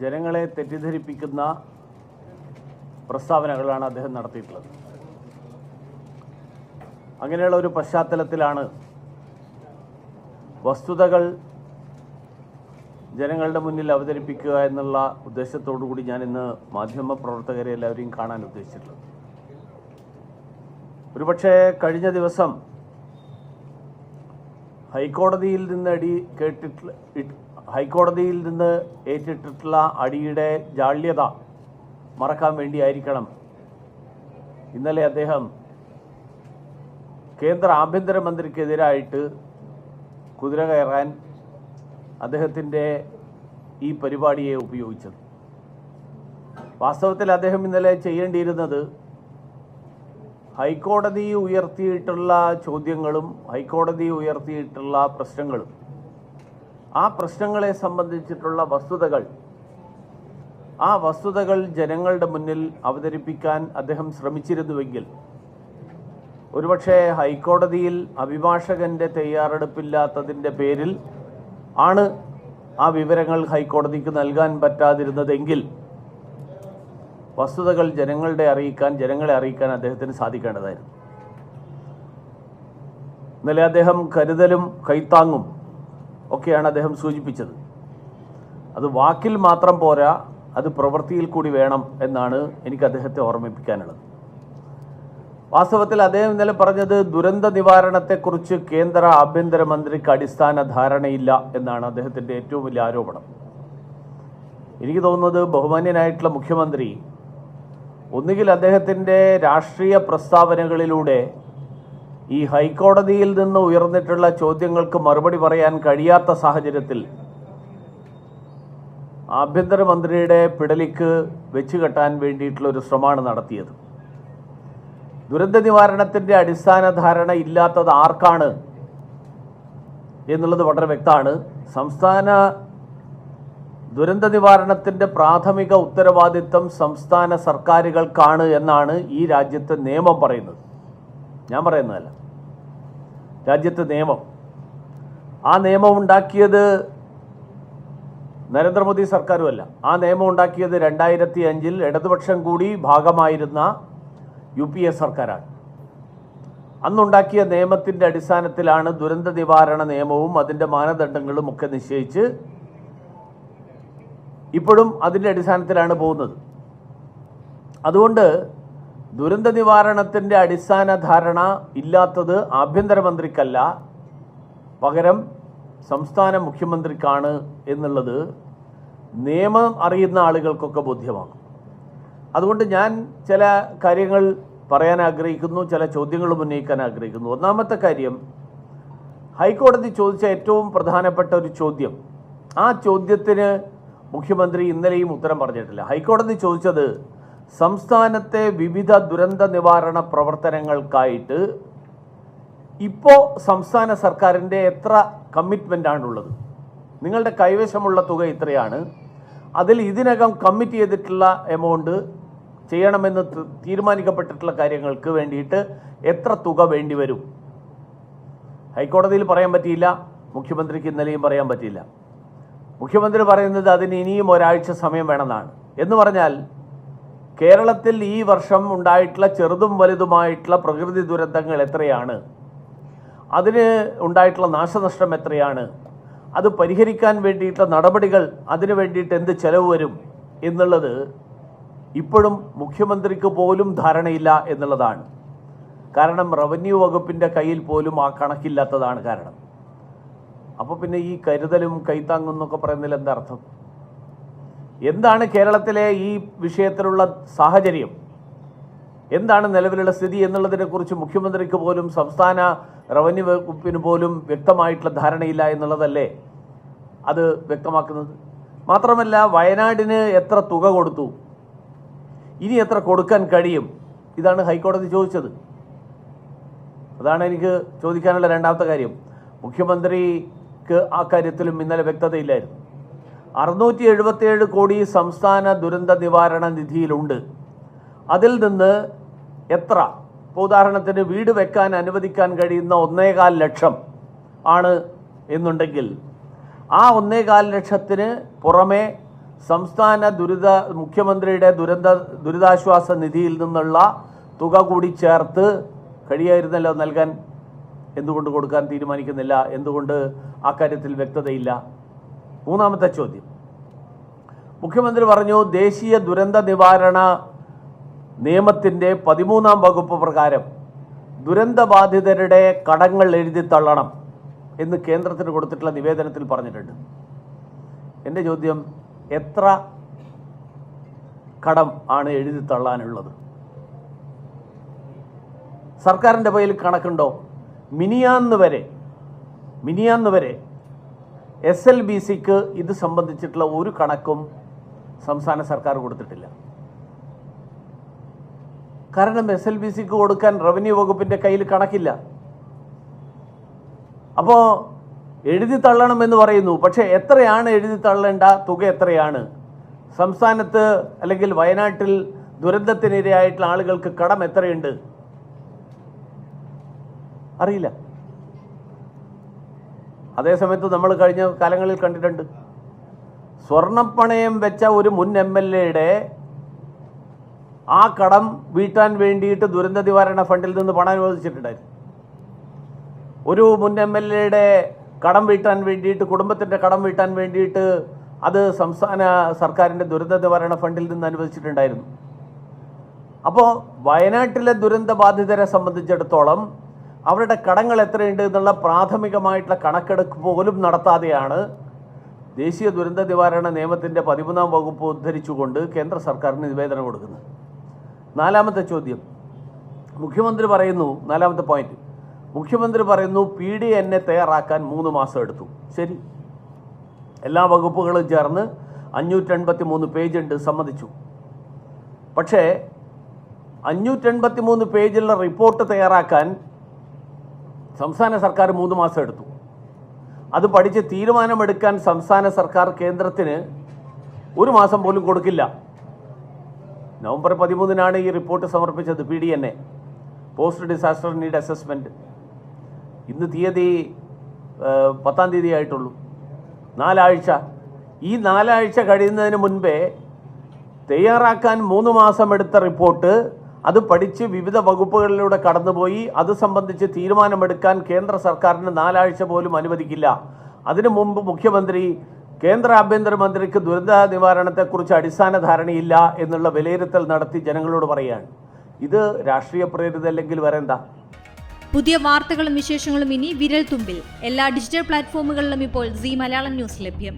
ജനങ്ങളെ തെറ്റിദ്ധരിപ്പിക്കുന്ന പ്രസ്താവനകളാണ് അദ്ദേഹം നടത്തിയിട്ടുള്ളത്. അങ്ങനെയുള്ള ഒരു പശ്ചാത്തലത്തിലാണ് വസ്തുതകൾ ജനങ്ങളുടെ മുന്നിൽ അവതരിപ്പിക്കുക എന്നുള്ള ഉദ്ദേശത്തോടു കൂടി ഞാൻ ഇന്ന് മാധ്യമ പ്രവർത്തകരെ എല്ലാവരെയും കാണാൻ ഉദ്ദേശിച്ചിട്ടുള്ളത്. ഒരുപക്ഷെ കഴിഞ്ഞ ദിവസം ഹൈക്കോടതിയിൽ നിന്ന് അടി കേട്ടിട്ടുള്ള ഇട്ട്- ഹൈക്കോടതിയിൽ നിന്ന് ഏറ്റിട്ടിട്ടുള്ള അടിയുടെ ജാള്യത മറക്കാൻ വേണ്ടിയായിരിക്കണം. ഇന്നലെ അദ്ദേഹം കേന്ദ്ര ആഭ്യന്തരമന്ത്രിക്കെതിരായിട്ട് കുതിര കയറാൻ അദ്ദേഹത്തിന്റെ ഈ പരിപാടിയെ ഉപയോഗിച്ചത്. വാസ്തവത്തിൽ അദ്ദേഹം ഇന്നലെ ചെയ്യേണ്ടിയിരുന്നത് ഹൈക്കോടതി ഉയർത്തിയിട്ടുള്ള ചോദ്യങ്ങളും ഹൈക്കോടതി ഉയർത്തിയിട്ടുള്ള പ്രശ്നങ്ങളും ആ പ്രശ്നങ്ങളെ സംബന്ധിച്ചിട്ടുള്ള വസ്തുതകൾ ആ വസ്തുതകൾ ജനങ്ങളുടെ മുന്നിൽ അവതരിപ്പിക്കാൻ അദ്ദേഹം ശ്രമിച്ചിരുന്നുവെങ്കിൽ ഒരുപക്ഷെ ഹൈക്കോടതിയിൽ അഭിഭാഷകന്റെ തയ്യാറെടുപ്പില്ലാത്തതിന്റെ പേരിൽ ആണ് ആ വിവരങ്ങൾ ഹൈക്കോടതിക്ക് നൽകാൻ പറ്റാതിരുന്നതെങ്കിൽ വസ്തുതകൾ ജനങ്ങളുടെ അറിയിക്കാൻ ജനങ്ങളെ അറിയിക്കാൻ അദ്ദേഹത്തിന് സാധിക്കേണ്ടതായിരുന്നു. ഇന്നലെ അദ്ദേഹം കരുതലും കൈത്താങ്ങും ഒക്കെയാണ് അദ്ദേഹം സൂചിപ്പിച്ചത്. അത് വാക്കിൽ മാത്രം പോരാ അത് പ്രവൃത്തിയിൽ കൂടി വേണം എന്നാണ് എനിക്ക് അദ്ദേഹത്തെ ഓർമ്മിപ്പിക്കാനുള്ളത്. വാസ്തവത്തിൽ അദ്ദേഹം ഇന്നലെ പറഞ്ഞത് ദുരന്ത നിവാരണത്തെക്കുറിച്ച് കേന്ദ്ര ആഭ്യന്തരമന്ത്രിക്ക് അടിസ്ഥാന ധാരണയില്ല എന്നാണ് അദ്ദേഹത്തിന്റെ ഏറ്റവും വലിയ ആരോപണം. എനിക്ക് തോന്നുന്നത് ബഹുമാന്യനായിട്ടുള്ള മുഖ്യമന്ത്രി ഒന്നുകിൽ അദ്ദേഹത്തിന്റെ രാഷ്ട്രീയ പ്രസ്താവനകളിലൂടെ ഈ ഹൈക്കോടതിയിൽ നിന്ന് ഉയർന്നിട്ടുള്ള ചോദ്യങ്ങൾക്ക് മറുപടി പറയാൻ കഴിയാത്ത സാഹചര്യത്തിൽ ആഭ്യന്തരമന്ത്രിയുടെ പിടലിക്ക് വെച്ച് കെട്ടാൻ വേണ്ടിയിട്ടുള്ള ഒരു ശ്രമമാണ് നടത്തിയത്. ദുരന്ത നിവാരണത്തിന്റെ അടിസ്ഥാന ധാരണ ഇല്ലാത്തത് ആർക്കാണ് എന്നുള്ളത് വളരെ വ്യക്തമാണ്. സംസ്ഥാന ദുരന്ത നിവാരണത്തിന്റെ പ്രാഥമിക ഉത്തരവാദിത്തം സംസ്ഥാന സർക്കാരുകൾക്കാണ് എന്നാണ് ഈ രാജ്യത്തെ നിയമം പറയുന്നത്. ഞാൻ പറയുന്നതല്ല. രാജ്യത്തെ നിയമം. ആ നിയമം ഉണ്ടാക്കിയത് നരേന്ദ്രമോദി സർക്കാരുമല്ല. ആ നിയമം ഉണ്ടാക്കിയത് രണ്ടായിരത്തി അഞ്ചിൽ ഇടതുപക്ഷം കൂടി ഭാഗമായിരുന്ന യു പി എ സർക്കാരാണ്. അന്നുണ്ടാക്കിയ നിയമത്തിന്റെ അടിസ്ഥാനത്തിലാണ് ദുരന്ത നിവാരണ നിയമവും അതിന്റെ മാനദണ്ഡങ്ങളും ഒക്കെ നിശ്ചയിച്ച് ഇപ്പോഴും അതിന്റെ അടിസ്ഥാനത്തിലാണ് പോകുന്നത്. അതുകൊണ്ട് ദുരന്ത നിവാരണത്തിന്റെ അടിസ്ഥാന ധാരണ ഇല്ലാത്തത് ആഭ്യന്തരമന്ത്രിക്കല്ല. പകരം സംസ്ഥാന മുഖ്യമന്ത്രിക്കാണ് എന്നുള്ളത് നിയമം അറിയുന്ന ആളുകൾക്കൊക്കെ ബോധ്യമാകും അതുകൊണ്ട് ഞാൻ ചില കാര്യങ്ങൾ പറയാൻ ആഗ്രഹിക്കുന്നു ചില ചോദ്യങ്ങൾ ഉന്നയിക്കാൻ ആഗ്രഹിക്കുന്നു. ഒന്നാമത്തെ കാര്യം ഹൈക്കോടതി ചോദിച്ച ഏറ്റവും പ്രധാനപ്പെട്ട ഒരു ചോദ്യം. ആ ചോദ്യത്തിന് മുഖ്യമന്ത്രി ഇന്നലെയും ഉത്തരം പറഞ്ഞിട്ടില്ല. ഹൈക്കോടതി ചോദിച്ചത് സംസ്ഥാനത്തെ വിവിധ ദുരന്ത നിവാരണ പ്രവർത്തനങ്ങൾക്കായിട്ട് ഇപ്പോൾ സംസ്ഥാന സർക്കാരിന്റെ എത്ര കമ്മിറ്റ്മെന്റ് ആണുള്ളത് നിങ്ങളുടെ കൈവശമുള്ള തുക ഇത്രയാണ്. അതിൽ ഇതിനകം കമ്മിറ്റ് ചെയ്തിട്ടുള്ള എമൗണ്ട് ചെയ്യണമെന്ന് തീരുമാനിക്കപ്പെട്ടിട്ടുള്ള കാര്യങ്ങൾക്ക് വേണ്ടിയിട്ട് എത്ര തുക വേണ്ടി വരും? ഹൈക്കോടതിയിൽ പറയാൻ പറ്റിയില്ല. മുഖ്യമന്ത്രിക്ക് ഇന്നലെയും പറയാൻ പറ്റിയില്ല. മുഖ്യമന്ത്രി പറയുന്നത് അതിന് ഇനിയും ഒരാഴ്ച സമയം വേണമെന്നാണ്. എന്ന് പറഞ്ഞാൽ കേരളത്തിൽ ഈ വർഷം ഉണ്ടായിട്ടുള്ള ചെറുതും വലുതുമായിട്ടുള്ള പ്രകൃതി ദുരന്തങ്ങൾ എത്രയാണ്? അതിന് ഉണ്ടായിട്ടുള്ള നാശനഷ്ടം എത്രയാണ്? അത് പരിഹരിക്കാൻ വേണ്ടിയിട്ടുള്ള നടപടികൾ അതിന് വേണ്ടിയിട്ട് എന്ത് ചെലവ് വരും എന്നുള്ളത് ഇപ്പോഴും മുഖ്യമന്ത്രിക്ക് പോലും ധാരണയില്ല എന്നുള്ളതാണ്. കാരണം റവന്യൂ വകുപ്പിന്റെ കയ്യിൽ പോലും ആ കണക്കില്ലാത്തതാണ് കാരണം. അപ്പോൾ പിന്നെ ഈ കരുതലും കൈത്താങ്ങും എന്നൊക്കെ പറയുന്നതിൽ എന്താ അർത്ഥം? എന്താണ് കേരളത്തിലെ ഈ വിഷയത്തിലുള്ള സാഹചര്യം? എന്താണ് നിലവിലുള്ള സ്ഥിതി എന്നുള്ളതിനെ കുറിച്ച് മുഖ്യമന്ത്രിക്ക് പോലും സംസ്ഥാന റവന്യൂ വകുപ്പിന് പോലും വ്യക്തമായിട്ടുള്ള ധാരണയില്ല എന്നുള്ളതല്ലേ അത് വ്യക്തമാക്കുന്നത്? മാത്രമല്ല വയനാടിന് എത്ര തുക കൊടുത്തു? ഇനി എത്ര കൊടുക്കാൻ കഴിയും? ഇതാണ് ഹൈക്കോടതി ചോദിച്ചത്. അതാണ് എനിക്ക് ചോദിക്കാനുള്ള രണ്ടാമത്തെ കാര്യം. മുഖ്യമന്ത്രിക്ക് ആ കാര്യത്തിലും ഇന്നലെ വ്യക്തതയില്ലായിരുന്നു. അറുന്നൂറ്റി എഴുപത്തിയേഴ് കോടി സംസ്ഥാന ദുരന്ത നിവാരണ നിധിയിലുണ്ട്. അതിൽ നിന്ന് എത്ര ഇപ്പോൾ ഉദാഹരണത്തിന് വീട് വെക്കാൻ അനുവദിക്കാൻ കഴിയുന്ന ഒന്നേകാൽ ലക്ഷം ആണ് എന്നുണ്ടെങ്കിൽ ആ ഒന്നേകാൽ ലക്ഷത്തിന് പുറമെ സംസ്ഥാന ദുരിത മുഖ്യമന്ത്രിയുടെ ദുരന്ത ദുരിതാശ്വാസ നിധിയിൽ നിന്നുള്ള തുക കൂടി ചേർത്ത് കഴിയായിരുന്നല്ലോ നൽകാൻ എന്തുകൊണ്ട് കൊടുക്കാൻ തീരുമാനിക്കുന്നില്ല? എന്തുകൊണ്ട് അക്കാര്യത്തിൽ കാര്യത്തിൽ വ്യക്തതയില്ല? മൂന്നാമത്തെ ചോദ്യം. മുഖ്യമന്ത്രി പറഞ്ഞു ദേശീയ ദുരന്ത നിവാരണ നിയമത്തിന്റെ പതിമൂന്നാം വകുപ്പ് പ്രകാരം ദുരന്തബാധിതരുടെ കടങ്ങൾ എഴുതി തള്ളണം എന്ന് കേന്ദ്രത്തിന് കൊടുത്തിട്ടുള്ള നിവേദനത്തിൽ പറഞ്ഞിട്ടുണ്ട്. എന്റെ ചോദ്യം എത്ര കടം ആണ് എഴുതി തള്ളാനുള്ളത്? സർക്കാരിന്റെ കയ്യിൽ കണക്കുണ്ടോ? മിനിയാന്ന് വരെ മിനിയാന്ന് വരെ എസ് എൽ ബി സിക്ക് ഇത് സംബന്ധിച്ചിട്ടുള്ള ഒരു കണക്കും സംസ്ഥാന സർക്കാർ കൊടുത്തിട്ടില്ല. കാരണം എസ് എൽ ബി സിക്ക് കൊടുക്കാൻ റവന്യൂ വകുപ്പിന്റെ കയ്യിൽ കണക്കില്ല. അപ്പോൾ എഴുതി തള്ളണം എന്ന് പറയുന്നു. പക്ഷേ എത്രയാണ് എഴുതി തള്ളേണ്ട? തുക എത്രയാണ്? സംസ്ഥാനത്ത് അല്ലെങ്കിൽ വയനാട്ടിൽ ദുരന്തത്തിനിരയായിട്ടുള്ള ആളുകൾക്ക് കടം എത്രയുണ്ട്? അറിയില്ല. അതേസമയത്ത് നമ്മൾ കഴിഞ്ഞ കാലങ്ങളിൽ കണ്ടിട്ടുണ്ട്. സ്വർണപ്പണയം വെച്ച ഒരു മുൻ എം എൽ എയുടെ ആ കടം വീട്ടാൻ വേണ്ടിയിട്ട് ദുരന്ത നിവാരണ ഫണ്ടിൽ നിന്ന് പണം അനുവദിച്ചിട്ടുണ്ടായിരുന്നു. ഒരു മുൻ എം എൽ എയുടെ കടം വീട്ടാൻ വേണ്ടിയിട്ട് കുടുംബത്തിന്റെ കടം വീട്ടാൻ വേണ്ടിയിട്ട് അത് സംസ്ഥാന സർക്കാരിന്റെ ദുരന്ത നിവാരണ ഫണ്ടിൽ നിന്ന് അനുവദിച്ചിട്ടുണ്ടായിരുന്നു. അപ്പോൾ വയനാട്ടിലെ ദുരന്ത ബാധിതരെ സംബന്ധിച്ചിടത്തോളം അവരുടെ കടങ്ങൾ എത്രയുണ്ട് എന്നുള്ള പ്രാഥമികമായിട്ടുള്ള കണക്കെടുപ്പ് പോലും നടത്താതെയാണ് ദേശീയ ദുരന്ത നിവാരണ നിയമത്തിന്റെ പതിമൂന്നാം വകുപ്പ് ഉദ്ധരിച്ചുകൊണ്ട് കേന്ദ്ര സർക്കാരിന് നിവേദനം കൊടുക്കുന്നത്. നാലാമത്തെ ചോദ്യം. മുഖ്യമന്ത്രി പറയുന്നു നാലാമത്തെ പോയിന്റ് മുഖ്യമന്ത്രി പറയുന്നു പി ഡി എന്നെ തയ്യാറാക്കാൻ മൂന്ന് മാസം എടുത്തു. ശരി. എല്ലാ വകുപ്പുകളും ചേർന്ന് അഞ്ഞൂറ്റെൺപത്തി മൂന്ന് പേജ് ഉണ്ട് സമ്മതിച്ചു. പക്ഷേ അഞ്ഞൂറ്റെൺപത്തി മൂന്ന് പേജുള്ള റിപ്പോർട്ട് തയ്യാറാക്കാൻ സംസ്ഥാന സർക്കാർ മൂന്ന് മാസം എടുത്തു. അത് പഠിച്ച് തീരുമാനമെടുക്കാൻ സംസ്ഥാന സർക്കാർ കേന്ദ്രത്തിന് ഒരു മാസം പോലും കൊടുക്കില്ല. നവംബർ പതിമൂന്നിനാണ് ഈ റിപ്പോർട്ട് സമർപ്പിച്ചത് P D N A. Post disaster need assessment ഇന്ന് തീയതി പത്താം തീയതി ആയിട്ടുള്ളൂ നാലാഴ്ച. ഈ നാലാഴ്ച കഴിയുന്നതിന് മുൻപേ തയ്യാറാക്കാൻ മൂന്ന് മാസം എടുത്ത റിപ്പോർട്ട് അത് പഠിച്ച് വിവിധ വകുപ്പുകളിലൂടെ കടന്നുപോയി. അത് സംബന്ധിച്ച് തീരുമാനമെടുക്കാൻ കേന്ദ്ര സർക്കാരിന് നാലാഴ്ച പോലും അനുവദിക്കില്ല. അതിനു മുമ്പ് മുഖ്യമന്ത്രി കേന്ദ്ര ആഭ്യന്തരമന്ത്രിക്ക് ദുരന്ത നിവാരണത്തെക്കുറിച്ച് അടിസ്ഥാന ധാരണയില്ല എന്നുള്ള വിലയിരുത്തൽ നടത്തി ജനങ്ങളോട് പറയുകയാണ് ഇത് രാഷ്ട്രീയ പ്രേരിത അല്ലെങ്കിൽ വരെന്താ പുതിയ വാർത്തകളും വിശേഷങ്ങളും ഇനി വിരൽ തുമ്പിൽ എല്ലാ ഡിജിറ്റൽ പ്ലാറ്റ്ഫോമുകളിലും ഇപ്പോൾ സി മലയാളം ന്യൂസ് ലഭ്യം.